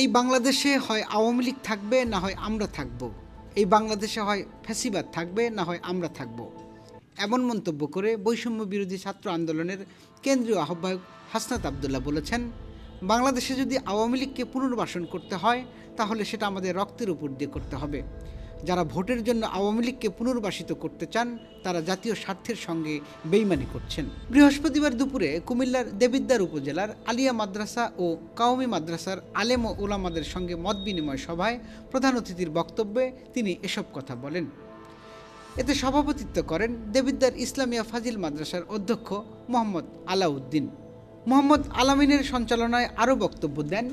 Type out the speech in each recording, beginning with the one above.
এই বাংলাদেশে হয় আওয়ামী লীগ থাকবে, না হয় আমরা থাকব। এই বাংলাদেশে হয় ফ্যাসিবাদ থাকবে, না হয় আমরা থাকব। এমন মন্তব্য করে বৈষম্য বিরোধী ছাত্র আন্দোলনের কেন্দ্রীয় আহ্বায়ক হাসনাত আবদুল্লাহ বলেছেন, বাংলাদেশে যদি আওয়ামী লীগকে পুনর্বাসন করতে হয়, তাহলে সেটা আমাদের রক্তের উপর দিয়ে করতে হবে। যারা ভোটের জন্য আওয়ামী লীগকে পুনর্বাসিত করতে চান, তারা জাতীয় স্বার্থের সঙ্গে বেইমানি করছেন। বৃহস্পতিবার দুপুরে কুমিল্লার দেবিদ্দার উপজেলার আলিয়া মাদ্রাসা ও কাওমি মাদ্রাসার আলেম ও ওলামাদের সঙ্গে মত বিনিময় সভায় প্রধান অতিথির বক্তব্যে তিনি এসব কথা বলেন। এতে সভাপতিত্ব করেন দেবিদ্দার ইসলামিয়া ফাজিল মাদ্রাসার অধ্যক্ষ মোহাম্মদ আলাউদ্দিন। মোহাম্মদ আলামিনের সঞ্চালনায় আরও বক্তব্য দেন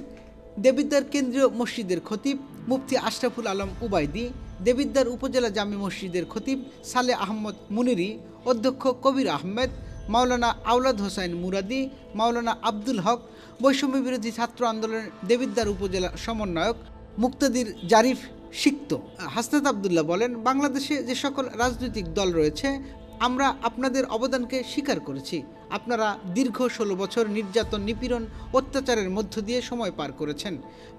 দেবিদ্দার কেন্দ্রীয় মসজিদের খতিব মুফতি আশরাফুল আলম উবাইদি দেবিদ্দার উপজেলা জামি মসজিদের খতিব সালে আহমদ মুনিরি, অধ্যক্ষ কবির আহমেদ, মাওলানা আওলাদ হোসাইন মুরাদি, মাওলানা আব্দুল হক, বৈষম্য বিরোধী ছাত্র আন্দোলনের দেবিদ্দার উপজেলা সমন্বয়ক মুক্তাদির জারিফ সিক্ত। হাসনাত আবদুল্লাহ বলেন, বাংলাদেশে যে সকল রাজনৈতিক দল রয়েছে আমরা আপনাদের অবদানকে স্বীকার করেছি। আপনারা দীর্ঘ ষোলো বছর নির্যাতন, নিপীড়ন, অত্যাচারের মধ্য দিয়ে সময় পার করেছেন।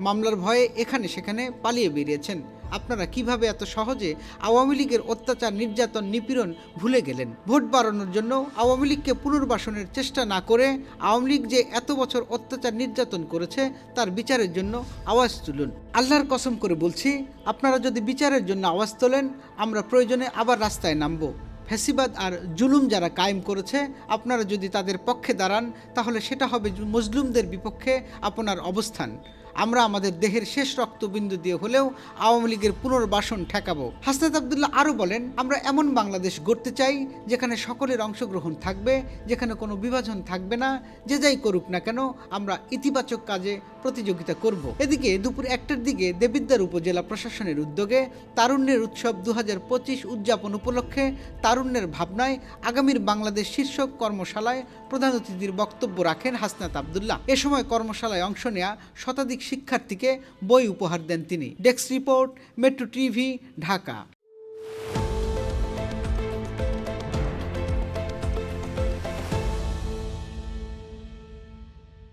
মামলার ভয়ে এখানে সেখানে পালিয়ে বেরিয়েছেন। আপনারা কীভাবে এত সহজে আওয়ামী লীগের অত্যাচার, নির্যাতন, নিপীড়ন ভুলে গেলেন? ভোট বাড়ানোর জন্য আওয়ামী লীগকে পুনর্বাসনের চেষ্টা না করে আওয়ামী লীগ যে এত বছর অত্যাচার, নির্যাতন করেছে, তার বিচারের জন্য আওয়াজ তুলুন। আল্লাহর কসম করে বলছি, আপনারা যদি বিচারের জন্য আওয়াজ তোলেন, আমরা প্রয়োজনে আবার রাস্তায় নামবো। ফ্যাসিবাদ আর জুলুম যারা কায়েম করেছে, আপনারা যদি তাদের পক্ষে দাঁড়ান, তাহলে সেটা হবে মজলুমদের বিপক্ষে আপনার অবস্থান। আমরা আমাদের দেহের শেষ রক্তবিন্দু দিয়ে হলেও আওয়ামী লীগের পুনর্বাসন ঠেকাবো। হাসনাত আবদুল্লাহ আরও বলেন, আমরা এমন বাংলাদেশ গড়তে চাই যেখানে সকলের অংশগ্রহণ থাকবে, যেখানে কোনো বিভাজন থাকবে না, যে যাই করুক না কেন, আমরা ইতিবাচক কাজে প্রতিযোগিতা করব। এদিকে দুপুর একটার দিকে দেবিদ্দার উপজেলা প্রশাসনের উদ্যোগে তারুণ্যের উৎসব দু হাজার পঁচিশ উদযাপন উপলক্ষে তারুণ্যের ভাবনায় আগামীর বাংলাদেশ শীর্ষক কর্মশালায় প্রধান অতিথির বক্তব্য রাখেন হাসনাত আবদুল্লাহ। এ সময় কর্মশালায় অংশ নেয়া শতাধিক শিক্ষার্থীকে বই উপহার দেন তিনি। Desk report Metro TV Dhaka.